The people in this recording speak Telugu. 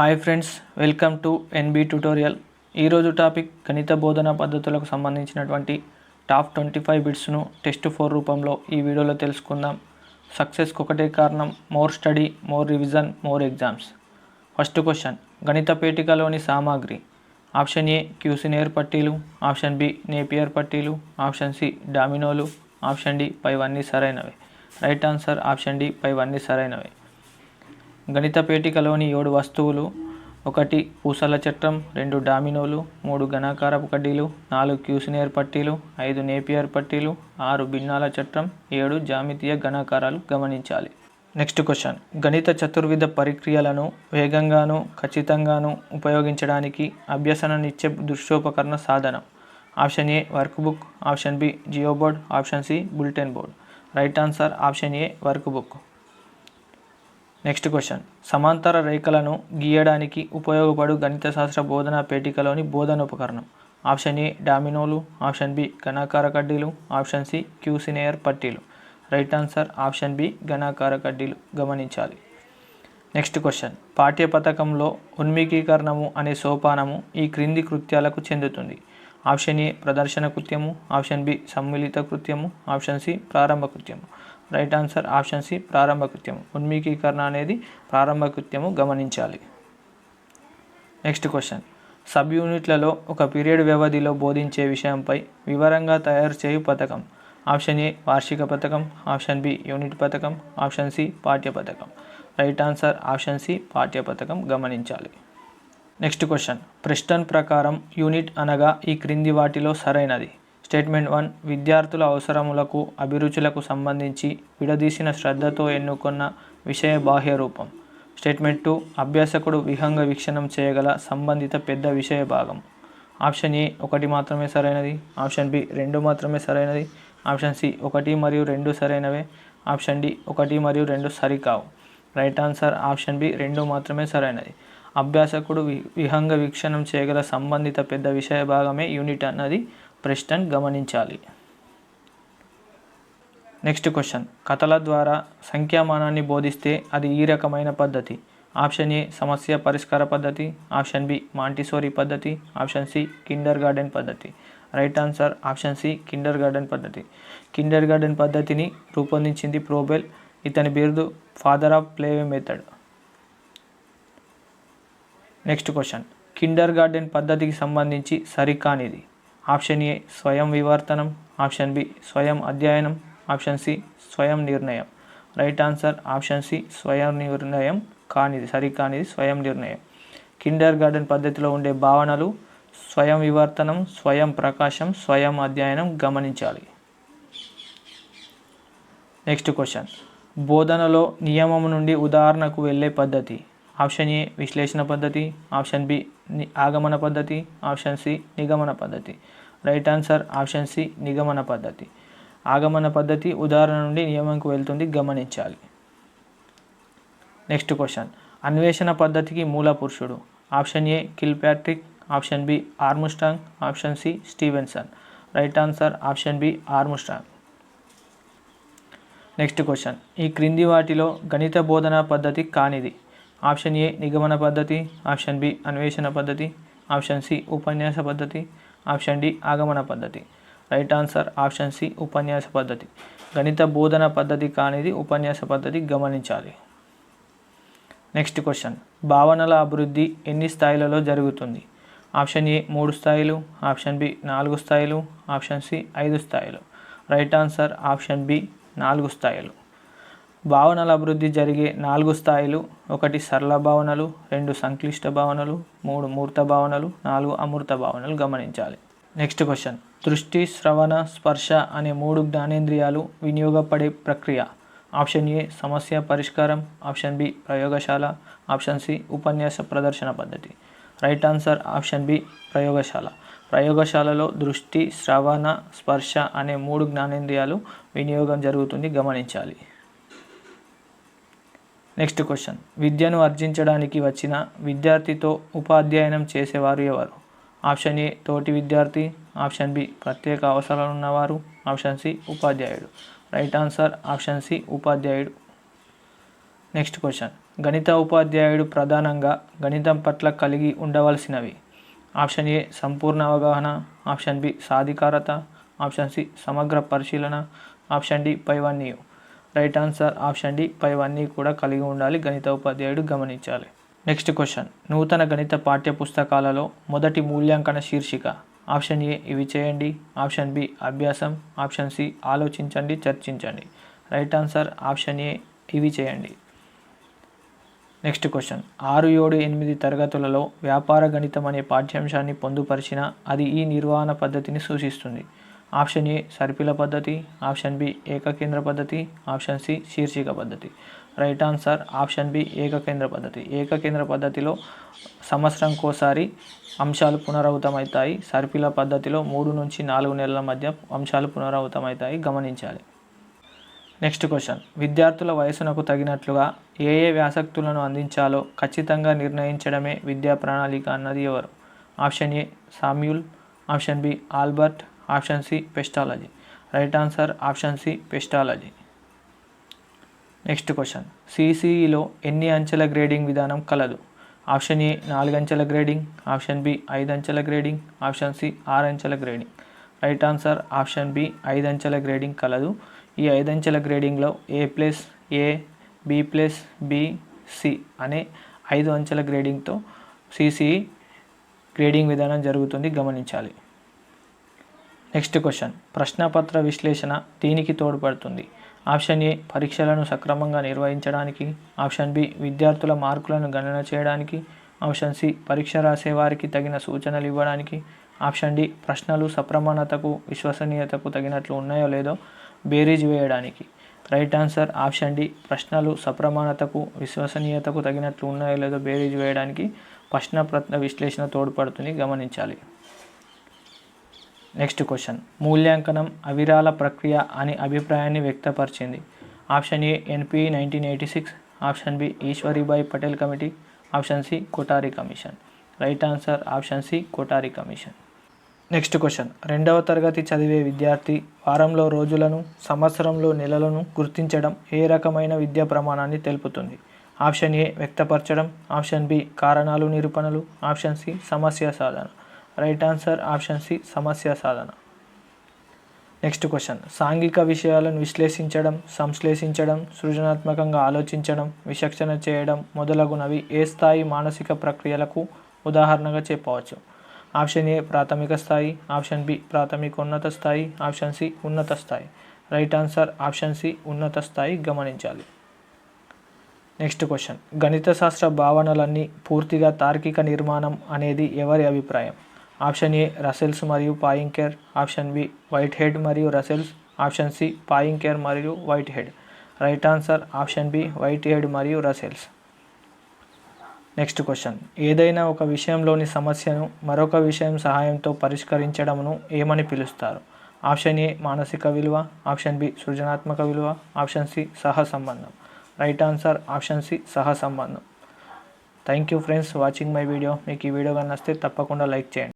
Hi friends welcome to N B tutorial ఈరోజు టాపిక్ గణిత బోధన పద్ధతులకు సంబంధించినటువంటి టాప్ ట్వంటీ ఫైవ్ బిట్స్ను టెస్ట్ ఫోర్ రూపంలో ఈ వీడియోలో తెలుసుకుందాం. సక్సెస్కి ఒకటే కారణం more study more revision more exams first question గణిత పేటికలోని సామాగ్రి. ఆప్షన్ ఏ క్యూసినేర్ పట్టీలు. ఆప్షన్ బి నేపియర్ పట్టీలు. ఆప్షన్ సి డామినోలు ఆప్షన్ డి పైవన్నీ సరైనవే. రైట్ ఆన్సర్ ఆప్షన్ డి పైవన్నీ సరైనవే. గణిత పేటికలోని ఏడు వస్తువులు ఒకటి పూసల చట్రం రెండు డామినోలు మూడు ఘనాకారపు కడ్డీలు నాలుగు క్యూసినేర్ పట్టీలు ఐదు నేపియర్ పట్టీలు ఆరు భిన్నాల చట్రం ఏడు జామితీయ ఘనాకారాలు గమనించాలి. Next question. గణిత చతుర్విధ పరిక్రియలను వేగంగాను ఖచ్చితంగాను ఉపయోగించడానికి అభ్యసననిచ్చే దృశ్యోపకరణ సాధనం. Option A work book option B geo board option C bulletin board. Right answer option A work book next question సమాంతర రేఖలను గీయడానికి ఉపయోగపడు గణిత శాస్త్ర బోధన పేటికలోని బోధన ఉపకరణం ఆప్షన్ ఏ డామినోలు. ఆప్షన్ బి ఘనాకార కడ్డీలు. ఆప్షన్ సి క్యూసినేయర్ పట్టీలు. రైట్ ఆన్సర్ ఆప్షన్ బి ఘనాకార కడ్డీలు. గమనించాలి. నెక్స్ట్ క్వశ్చన్ పాఠ్య పథకంలో ఉన్మీకీకరణము అనే సోపానము ఈ క్రింది కృత్యాలకు చెందుతుంది. ఆప్షన్ ఏ ప్రదర్శన కృత్యము. ఆప్షన్ బి సమ్మిళిత కృత్యము. ఆప్షన్ సి ప్రారంభ కృత్యము. రైట్ ఆన్సర్ ఆప్షన్ సి ప్రారంభ కృత్యము. ఉన్మీకీకరణ అనేది ప్రారంభ కృత్యము గమనించాలి. Next question. సబ్ యూనిట్లలో ఒక పీరియడ్ వ్యవధిలో బోధించే విషయంపై వివరంగా తయారు చేయు పథకం. ఆప్షన్ ఏ వార్షిక పథకం ఆప్షన్ బి యూనిట్ పథకం ఆప్షన్ సి పాఠ్య పథకం. రైట్ ఆన్సర్ ఆప్షన్ సి పాఠ్య పథకం గమనించాలి. Next question. ప్రిస్టన్ ప్రకారం యూనిట్ అనగా ఈ క్రింది వాటిలో సరైనది. స్టేట్మెంట్ వన్ విద్యార్థుల అవసరములకు అభిరుచులకు సంబంధించి విడదీసిన శ్రద్ధతో ఎన్నుకున్న విషయ బాహ్య రూపం. స్టేట్మెంట్ టూ అభ్యాసకుడు విహంగ వీక్షణం చేయగల సంబంధిత పెద్ద విషయ భాగం. ఆప్షన్ ఏ ఒకటి మాత్రమే సరైనది. ఆప్షన్ బి రెండు మాత్రమే సరైనది. ఆప్షన్ సి ఒకటి మరియు రెండు సరైనవే. ఆప్షన్ డి ఒకటి మరియు రెండు సరికావు. రైట్ ఆన్సర్ ఆప్షన్ బి రెండు మాత్రమే సరైనది. అభ్యాసకుడు వి విహంగ వీక్షణం చేయగల సంబంధిత పెద్ద విషయ భాగమే యూనిట్ అన్నది ప్రెస్టన్ గమనించాలి. Next question. కథల ద్వారా సంఖ్యామానాన్ని బోధిస్తే అది ఈ రకమైన పద్ధతి. ఆప్షన్ ఏ సమస్య పరిష్కార పద్ధతి. ఆప్షన్ బి మాంటిసోరీ పద్ధతి. ఆప్షన్ సి కిండర్ గార్డెన్ పద్ధతి. Right answer option C kindergarten పద్ధతి. కిండర్ గార్డెన్ పద్ధతిని రూపొందించింది ప్రోబెల్. ఇతని బిరుదు father of play way method. Next question. Kindergarten పద్ధతికి సంబంధించి సరికానిది. ఆప్షన్ ఏ స్వయం వివర్తనం ఆప్షన్ బి స్వయం అధ్యయనం ఆప్షన్ సి స్వయం నిర్ణయం. రైట్ ఆన్సర్ ఆప్షన్ సి స్వయం నిర్ణయం కానిది సరికానిది స్వయం నిర్ణయం. కిండర్ గార్డెన్ పద్ధతిలో ఉండే భావనలు స్వయం వివర్తనం స్వయం ప్రకాశం స్వయం అధ్యయనం గమనించాలి. Next question. బోధనలో నియమం నుండి ఉదాహరణకు వెళ్ళే పద్ధతి. ఆప్షన్ ఏ విశ్లేషణ పద్ధతి ఆప్షన్ బి ఆగమన పద్ధతి ఆప్షన్ సి నిగమన పద్ధతి. రైట్ ఆన్సర్ ఆప్షన్ సి నిగమన పద్ధతి. ఆగమన పద్ధతి ఉదాహరణ నుండి నియమంకు వెళ్తుంది గమనించాలి. Next question. అన్వేషణ పద్ధతికి మూల పురుషుడు. Option A Kilpatrick option B Armstrong option C Stevenson. Right answer option B Armstrong next question. ఈ క్రింది వాటిలో గణిత బోధనా పద్ధతి కానిది. ఆప్షన్ ఏ నిగమన పద్ధతి ఆప్షన్ బి అన్వేషణ పద్ధతి ఆప్షన్ సి ఉపన్యాస పద్ధతి ఆప్షన్ డి ఆగమన పద్ధతి. రైట్ ఆన్సర్ ఆప్షన్ సి ఉపన్యాస పద్ధతి. గణిత బోధన పద్ధతి కానిది ఉపన్యాస పద్ధతి గమనించాలి. Next question. భావనల అభివృద్ధి ఎన్ని స్థాయిలలో జరుగుతుంది? ఆప్షన్ ఏ మూడు స్థాయిలు ఆప్షన్ బి నాలుగు స్థాయిలు ఆప్షన్ సి ఐదు స్థాయిలు. రైట్ ఆన్సర్ ఆప్షన్ బి నాలుగు స్థాయిలు. భావనల అభివృద్ధి జరిగే నాలుగు స్థాయిలు ఒకటి సరళ భావనలు రెండు సంక్లిష్ట భావనలు మూడు మూర్త భావనలు నాలుగు అమూర్త భావనలు గమనించాలి. Next question. దృష్టి శ్రవణ స్పర్శ అనే మూడు జ్ఞానేంద్రియాలు వినియోగపడే ప్రక్రియ. ఆప్షన్ ఏ సమస్య పరిష్కారం. ఆప్షన్ బి ప్రయోగశాల. ఆప్షన్ సి ఉపన్యాస ప్రదర్శన పద్ధతి. రైట్ ఆన్సర్ ఆప్షన్ బి ప్రయోగశాల. ప్రయోగశాలలో దృష్టి శ్రవణ స్పర్శ అనే మూడు జ్ఞానేంద్రియాలు వినియోగం జరుగుతుంది గమనించాలి. నెక్స్ట్ క్వశ్చన్ విద్యను అర్జించడానికి వచ్చిన విద్యార్థితో ఉపాధ్యాయనం చేసేవారు ఎవరు? ఆప్షన్ ఏ తోటి విద్యార్థి. ఆప్షన్ బి ప్రత్యేక అవసరాలు ఉన్నవారు. ఆప్షన్ సి ఉపాధ్యాయుడు. రైట్ ఆన్సర్ ఆప్షన్ సి ఉపాధ్యాయుడు. నెక్స్ట్ క్వశ్చన్ గణిత ఉపాధ్యాయుడు ప్రధానంగా గణితం పట్ల కలిగి ఉండవలసినవి. ఆప్షన్ ఏ సంపూర్ణ అవగాహన. ఆప్షన్ బి సాధికారత. ఆప్షన్ సి సమగ్ర పరిశీలన. ఆప్షన్ డి పైవన్నీ రైట్ ఆన్సర్ ఆప్షన్ డి. పైవన్నీ కూడా కలిగి ఉండాలి. గణిత ఉపాధ్యాయుడు గమనించాలి. Next question. నూతన గణిత పాఠ్య పుస్తకాలలో మొదటి మూల్యాంకన శీర్షిక. Option A. ఇవి చేయండి. Option B. అభ్యాసం. Option C. ఆలోచించండి. చర్చించండి. Right answer option A. ఇవి చేయండి. Next question. ఆరు ఏడు ఎనిమిది తరగతులలో వ్యాపార గణితం అనే పాఠ్యాంశాన్ని పొందుపరిచిన అది ఈ నిర్వహణ పద్ధతిని సూచిస్తుంది. ఆప్షన్ ఏ సర్పిల పద్ధతి ఆప్షన్ బి ఏకకేంద్ర పద్ధతి ఆప్షన్ సి శీర్షిక పద్ధతి. రైట్ ఆన్సర్ ఆప్షన్ బి ఏకకేంద్ర పద్ధతి. ఏకకేంద్ర పద్ధతిలో సంవత్సరంకోసారి అంశాలు పునరావృతమవుతాయి. సర్పిల పద్ధతిలో మూడు నుంచి నాలుగు నెలల మధ్య అంశాలు పునరావృతమవుతాయి. గమనించాలి. Next question. విద్యార్థుల వయసునకు తగినట్లుగా ఏ ఏ వ్యాసక్తులను అందించాలో ఖచ్చితంగా నిర్ణయించడమే విద్యా ప్రణాళిక అన్నది ఎవరు? Option A Samuel option B Albert option C Pestalozzi. Right answer option C Pestalozzi. Next question. సిసిఈలో ఎన్ని అంచెల గ్రేడింగ్ విధానం కలదు? ఆప్షన్ ఏ నాలుగు అంచెల గ్రేడింగ్ ఆప్షన్ బి ఐదు అంచెల గ్రేడింగ్ ఆప్షన్ సి ఆరు అంచెల grading. Right answer option B ఐదు అంచెల గ్రేడింగ్ కలదు. ఈ ఐదు అంచెల గ్రేడింగ్లో A plus A B plus B C అనే ఐదు అంచెల గ్రేడింగ్తో సిసిఈ గ్రేడింగ్ విధానం జరుగుతుంది గమనించాలి. నెక్స్ట్ క్వశ్చన్ ప్రశ్నపత్ర విశ్లేషణ దీనికి తోడ్పడుతుంది? ఆప్షన్ ఏ పరీక్షలను సక్రమంగా నిర్వహించడానికి. ఆప్షన్ బి విద్యార్థుల మార్కులను గణన చేయడానికి. ఆప్షన్ సి పరీక్ష రాసే వారికి తగిన సూచనలు ఇవ్వడానికి. ఆప్షన్ డి ప్రశ్నలు సప్రమాణతకు విశ్వసనీయతకు తగినట్లు ఉన్నాయో లేదో బేరీజ్ వేయడానికి. రైట్ ఆన్సర్ ఆప్షన్ డి ప్రశ్నలు సప్రమాణతకు విశ్వసనీయతకు తగినట్లు ఉన్నాయో లేదో బేరీజ్ వేయడానికి ప్రశ్నపత్ర విశ్లేషణ తోడ్పడుతుంది. గమనించాలి. నెక్స్ట్ క్వశ్చన్ మూల్యాంకనం అవిరాల ప్రక్రియ అని అభిప్రాయాన్ని వ్యక్తపరిచింది. Option A N P nineteen eighty six option B Eshwaribai Patel committee. Option C Kothari commission. Right answer option C Kothari commission. Next question రెండవ తరగతి చదివే విద్యార్థి వారంలో రోజులను సంవత్సరంలో నెలలను గుర్తించడం ఏ రకమైన విద్యా ప్రమాణాన్ని తెలుపుతుంది? ఆప్షన్ ఏ వ్యక్తపరచడం. ఆప్షన్ బి కారణాలు నిరూపణలు. ఆప్షన్ సి సమస్య సాధన. రైట్ ఆన్సర్ ఆప్షన్ సి సమస్య సాధన. నెక్స్ట్ క్వశ్చన్ సాంఘిక విషయాలను విశ్లేషించడం సంశ్లేషించడం సృజనాత్మకంగా ఆలోచించడం విచక్షణ చేయడం మొదలగునవి ఏ స్థాయి మానసిక ప్రక్రియలకు ఉదాహరణగా చెప్పవచ్చు? ఆప్షన్ ఏ ప్రాథమిక స్థాయి. ఆప్షన్ బి ప్రాథమిక ఉన్నత స్థాయి. ఆప్షన్ సి ఉన్నత స్థాయి. రైట్ ఆన్సర్ ఆప్షన్ సి ఉన్నత స్థాయి. గమనించాలి. నెక్స్ట్ క్వశ్చన్ గణిత శాస్త్ర భావనలన్నీ పూర్తిగా తార్కిక నిర్మాణం అనేది ఎవరి అభిప్రాయం? ఆప్షన్ ఏ రసెల్స్ మరియు Poincare. Option B Whitehead మరియు రసెల్స్. ఆప్షన్ సి పాయింకేర్ మరియు Whitehead. Right answer option B Whitehead మరియు రసెల్స్. Next question. ఏదైనా ఒక విషయంలోని సమస్యను మరొక విషయం సహాయంతో పరిష్కరించడమును ఏమని పిలుస్తారు? ఆప్షన్ ఏ మానసిక విలువ. ఆప్షన్ బి సృజనాత్మక విలువ. ఆప్షన్ సి సహసంబంధం రైట్ ఆన్సర్ ఆప్షన్ సి సహసంబంధం thank you friends watching my video. మీకు ఈ వీడియో కానీ నచ్చితే తప్పకుండా లైక్ చేయండి.